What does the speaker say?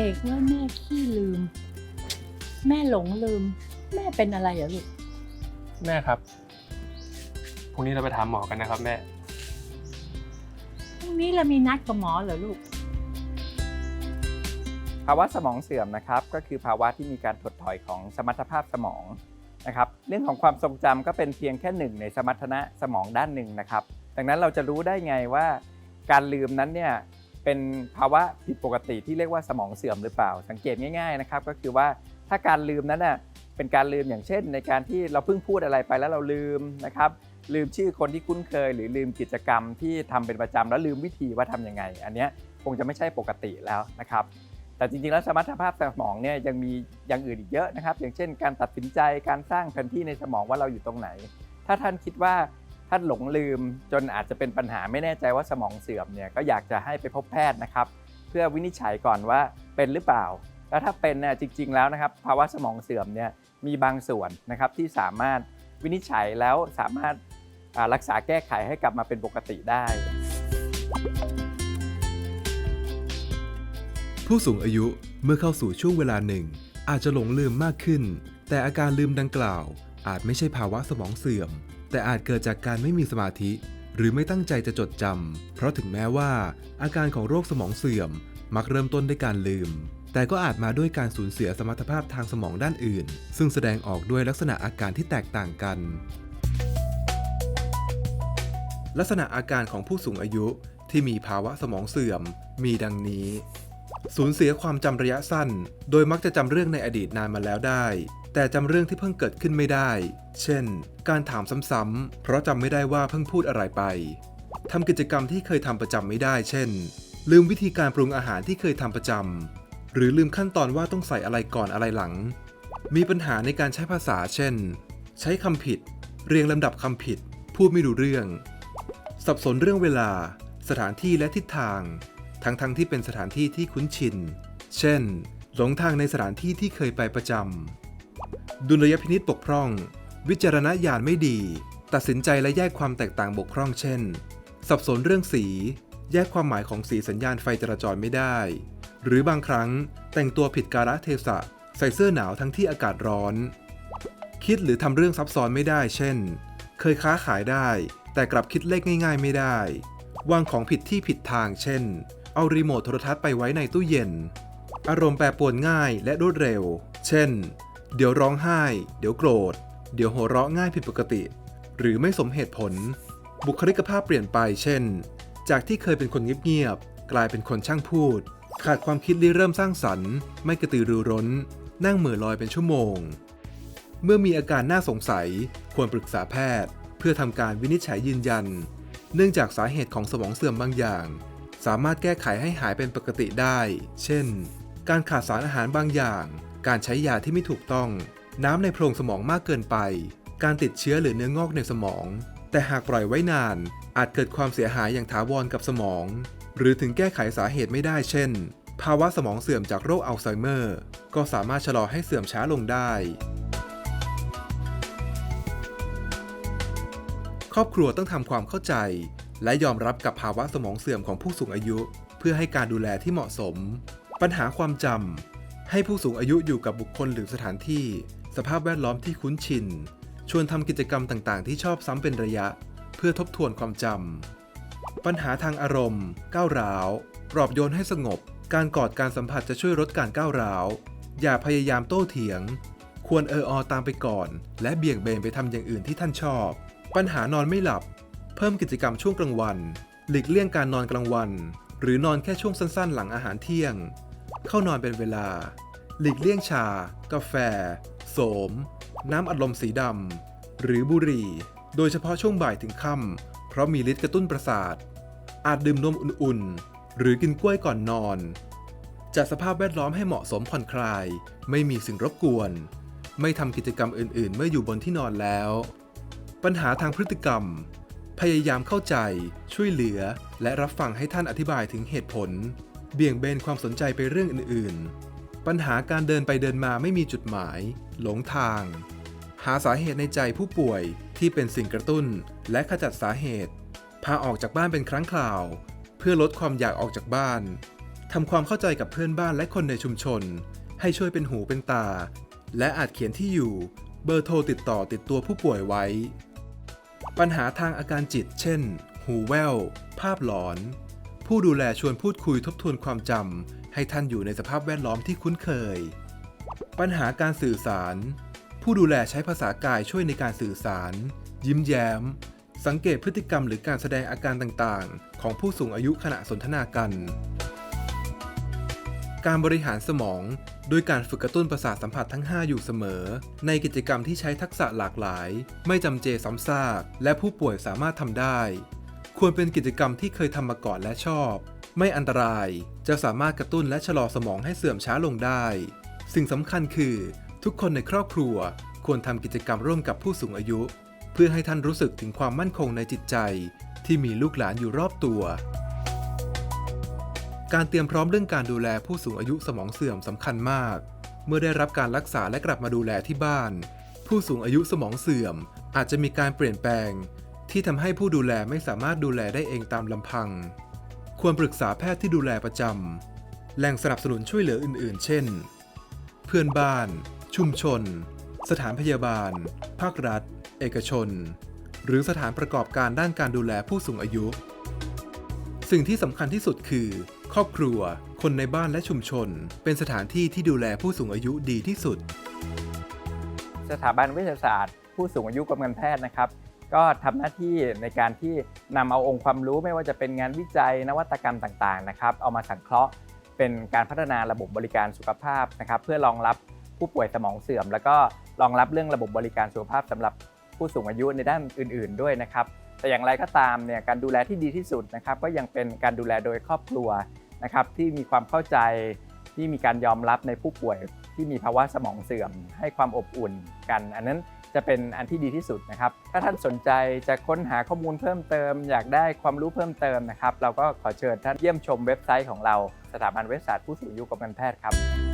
อกว่าแม่ขี้ลืม แม่หลงลืม แม่เป็นอะไรเหรอลูกแม่ครับ พรุ่งนี้เราไปถามหมอกันนะครับ แม่ พรุ่งนี้เรามีนัดกับหมอเหรอลูก ภาวะสมองเสื่อมนะครับก็คือภาวะที่มีการถดถอยของสมรรถภาพสมองนะครับเรื่องของความทรงจำก็เป็นเพียงแค่หนึ่งในสมรรถนะสมองด้านหนึ่งนะครับ ดังนั้นเราจะรู้ได้ไงว่า การลืมนั้นเนี่ย เป็นภาวะผิดปกติที่เรียกว่าสมองเสื่อมหรือเปล่า สังเกตง่ายๆนะครับก็คือว่าถ้าการลืมนั้นน่ะเป็นการลืมอย่างเช่น ในการที่เราเพิ่งพูดอะไรไปแล้วเราลืมนะครับลืมชื่อคนที่คุ้นเคย หรือลืมกิจกรรมที่ทำเป็นประจำแล้วลืมวิธีว่าทำยังไง อันนี้คงจะไม่ใช่ปกติแล้วนะครับแต่จริงๆแล้วสมรรถภาพสมองเนี่ยยังมีอย่างอื่นอีกเยอะนะครับ อย่างเช่น การตัดสินใจการสร้างแผนที่ในสมองว่าเราอยู่ตรงไหน ถ้าท่านคิดว่า ท่าหลงลืมจนอาจจะเป็นปัญหาไม่แน่ใจว่าสมองเสื่อมเนี่ยก็อยากจะให้ไปพบแพทย์นะครับ เพื่อวินิจฉัยก่อนว่าเป็นหรือเปล่า แล้วถ้าเป็นเนี่ยจริง ๆ แล้วนะครับภาวะสมองเสื่อมเนี่ยมีบางส่วนนะครับที่สามารถวินิจฉัยแล้วสามารถรักษาแก้ไขให้กลับมาเป็นปกติได้ ผู้สูงอายุเมื่อเข้าสู่ช่วงเวลาหนึ่ง อาจจะหลงลืมมากขึ้น แต่อาการลืมดังกล่าว อาจไม่ใช่ภาวะสมองเสื่อม แต่อาจเกิดจากการไม่มีสมาธิ หรือไม่ตั้งใจจะจดจำ เพราะถึงแม้ว่า อาการของโรคสมองเสื่อม มักเริ่มต้นด้วยการลืม แต่ก็อาจมาด้วยการสูญเสียสมรรถภาพทางสมองด้านอื่น ซึ่งแสดงออกด้วยลักษณะอาการที่แตกต่างกัน ลักษณะอาการของผู้สูงอายุที่มีภาวะสมองเสื่อม มีดังนี้ สูญเสียความจำระยะสั้น โดยมักจะจำเรื่องในอดีตนานมาแล้วได้ แต่จำเรื่องที่เพิ่งเกิดขึ้นไม่ได้ เช่น การถามซ้ำๆ เพราะจำไม่ได้ว่าเพิ่งพูดอะไรไป ทำกิจกรรมที่เคยทำประจำไม่ได้ เช่น ลืมวิธีการปรุงอาหารที่เคยทำประจำ หรือลืมขั้นตอนว่าต้องใส่อะไรก่อนอะไรหลัง มีปัญหาในการใช้ภาษา เช่น ใช้คำผิด เรียงลำดับคำผิด พูดไม่รู้เรื่อง สับสนเรื่องเวลา สถานที่และทิศทาง ทั้งๆทที่เป็นสถานที่ที่คุ้นชิน เช่น หลงทางในสถานที่ที่เคยไปประจำ ดุลยพินิษบกพร่อง วิจารณญาณไม่ดี ตัดสินใจและแยกความแตกต่างบกพร่องเช่น สับสนเรื่องสี แยกความหมายของสีสัญญาณไฟจราจรไม่ได้ หรือบางครั้งแต่งตัวผิดกาลเทศะ ใส่เสื้อหนาวทั้งที่อากาศร้อน คิดหรือทำเรื่องซับซ้อนไม่ได้ เช่น เคยค้าขายได้ แต่กลับคิดเลขง่าย ๆ ไม่ได้ วางของผิดที่ผิดทาง เช่น เอารีโมทโทรทัศน์ไปไว้ในตู้เย็น อารมณ์แปรปรวนง่ายและรวดเร็ว เช่น เดี๋ยวร้องไห้ เดี๋ยวโกรธ เดี๋ยวหัวเราะง่ายผิดปกติ หรือไม่สมเหตุผล บุคลิกภาพเปลี่ยนไป เช่น จากที่เคยเป็นคนเงียบๆ กลายเป็นคนช่างพูด ขาดความคิดริเริ่มสร้างสรรค์ ไม่กระตือรือร้น นั่งเหม่อลอยเป็นชั่วโมง เมื่อมีอาการน่าสงสัย ควรปรึกษาแพทย์ เพื่อทำการวินิจฉัยยืนยัน เนื่องจากสาเหตุของสมองเสื่อมบางอย่าง สามารถแก้ไขให้หายเป็นปกติได้ เช่น การขาดสารอาหารบางอย่าง การใช้ยาที่ไม่ถูกต้อง น้ำในโพรงสมองมากเกินไป การติดเชื้อหรือเนื้องอกในสมอง แต่หากปล่อยไว้นาน อาจเกิดความเสียหายอย่างถาวรกับสมอง หรือถึงแก้ไขสาเหตุไม่ได้เช่น ภาวะสมองเสื่อมจากโรคอัลไซเมอร์ ก็สามารถชะลอให้เสื่อมช้าลงได้ ครอบครัวต้องทำความเข้าใจ และยอมรับกับภาวะสมองเสื่อมของผู้สูงอายุ เพื่อให้การดูแลที่เหมาะสม ปัญหาความจำ ให้ผู้สูงอายุอยู่กับบุคคลหรือสถานที่ สภาพแวดล้อมที่คุ้นชิน ชวนทำกิจกรรมต่างๆ ที่ชอบซ้ำเป็นระยะ เพื่อทบทวนความจำ ปัญหาทางอารมณ์ ก้าวร้าว ปลอบโยนให้สงบ การกอดการสัมผัสจะช่วยลดการก้าวร้าว อย่าพยายามโต้เถียง ควรเอออตามไปก่อน และเบี่ยงเบนไปทำอย่างอื่นที่ท่านชอบ ปัญหานอนไม่หลับ เพิ่มกิจกรรมช่วงกลางวัน หลีกเลี่ยงการนอนกลางวัน หรือนอนแค่ช่วงสั้นๆ หลังอาหารเที่ยง เข้านอนเป็นเวลา หลีกเลี่ยงชา กาแฟ โสม น้ำอัดลมสีดำ หรือบุหรี่ โดยเฉพาะช่วงบ่ายถึงค่ำเพราะมีฤทธิ์กระตุ้นประสาท อาจดื่มนมอุ่นๆ หรือกินกล้วยก่อนนอน จัดสภาพแวดล้อมให้เหมาะสมผ่อนคลาย ไม่มีสิ่งรบกวน ไม่ทำกิจกรรมอื่นๆ เมื่ออยู่บนที่นอนแล้ว ปัญหาทางพฤติกรรม พยายามเข้าใจ ช่วยเหลือ และรับฟังให้ท่านอธิบายถึงเหตุผล เบี่ยงเบนความสนใจไปเรื่องอื่นๆ ปัญหาการเดินไปเดินมาไม่มีจุดหมาย หลงทาง หาสาเหตุในใจผู้ป่วยที่เป็นสิ่งกระตุ้น และขจัดสาเหตุ พาออกจากบ้านเป็นครั้งคราว เพื่อลดความอยากออกจากบ้านทำความเข้าใจกับเพื่อนบ้านและคนในชุมชน ให้ช่วยเป็นหูเป็นตา และอาจเขียนที่อยู่ เบอร์โทรติดต่อติดตัวผู้ป่วยไว้ ปัญหาทางอาการจิต เช่น หูแว่ว ภาพหลอน ผู้ดูแลชวนพูดคุยทบทวนความจำให้ท่านอยู่ในสภาพแวดล้อมที่คุ้นเคย ปัญหาการสื่อสาร ผู้ดูแลใช้ภาษากายช่วยในการสื่อสาร ยิ้มแย้ม สังเกตพฤติกรรมหรือการแสดงอาการต่างๆ ของผู้สูงอายุขณะสนทนากัน การบริหารสมองโดยการฝึกกระตุ้นประสาทสัมผัสทั้ง 5 อยู่เสมอ ในกิจกรรมที่ใช้ทักษะหลากหลาย ไม่จำเจซ้ำซาก และผู้ป่วยสามารถทำได้ ควรเป็นกิจกรรมที่เคยทำมาก่อนและชอบ ไม่อันตราย จะสามารถกระตุ้นและชะลอสมองให้เสื่อมช้าลงได้ สิ่งสำคัญคือ ทุกคนในครอบครัวควรทำกิจกรรมร่วมกับผู้สูงอายุ เพื่อให้ท่านรู้สึกถึงความมั่นคงในจิตใจ ที่มีลูกหลานอยู่รอบตัว การเตรียมพร้อมเรื่องการดูแลผู้สูงอายุสมองเสื่อมสำคัญมาก เมื่อได้รับการรักษาและกลับมาดูแลที่บ้าน ผู้สูงอายุสมองเสื่อม อาจจะมีการเปลี่ยนแปลง ที่ทำให้ผู้ดูแลไม่สามารถดูแลได้เองตามลำพัง ควรปรึกษาแพทย์ที่ดูแลประจำแหล่งสนับสนุนช่วยเหลืออื่น ๆ เช่น เพื่อนบ้าน ชุมชน สถานพยาบาล ภาครัฐ เอกชน หรือสถานประกอบการด้านการดูแลผู้สูงอายุ สิ่งที่สำคัญที่สุดคือ ครอบครัว คนในบ้านและชุมชน เป็นสถานที่ที่ดูแลผู้สูงอายุดีที่สุด สถาบันวิทยาศาสตร์ ผู้สูงอายุกรมการแพทย์นะครับ ก็ทำหน้าที่ในการที่นำเอาองค์ความรู้ไม่ว่าจะเป็นงานวิจัยนวัตกรรมต่างๆนะครับเอามาสังเคราะห์เป็นการพัฒนาระบบบริการสุขภาพนะครับเพื่อรองรับผู้ป่วยสมองเสื่อม แล้วก็รองรับเรื่องระบบบริการสุขภาพสำหรับผู้สูงอายุในด้านอื่น ๆ ด้วยนะครับแต่อย่างไรก็ตามเนี่ยการดูแลที่ดีที่สุดนะครับก็ยังเป็นการดูแลโดยครอบครัวนะครับที่มีความเข้าใจที่มีการยอมรับในผู้ป่วยที่มีภาวะสมองเสื่อม ให้ความอบอุ่นกัน อันนั้น จะเป็นอันที่ดีที่สุดนะครับ ถ้าท่านสนใจจะค้นหาข้อมูลเพิ่มเติม อยากได้ความรู้เพิ่มเติมนะครับ เราก็ขอเชิญท่านเยี่ยมชมเว็บไซต์ของเราสถาบันเวชศาสตร์ผู้สูงอายุกรมการแพทย์ครับ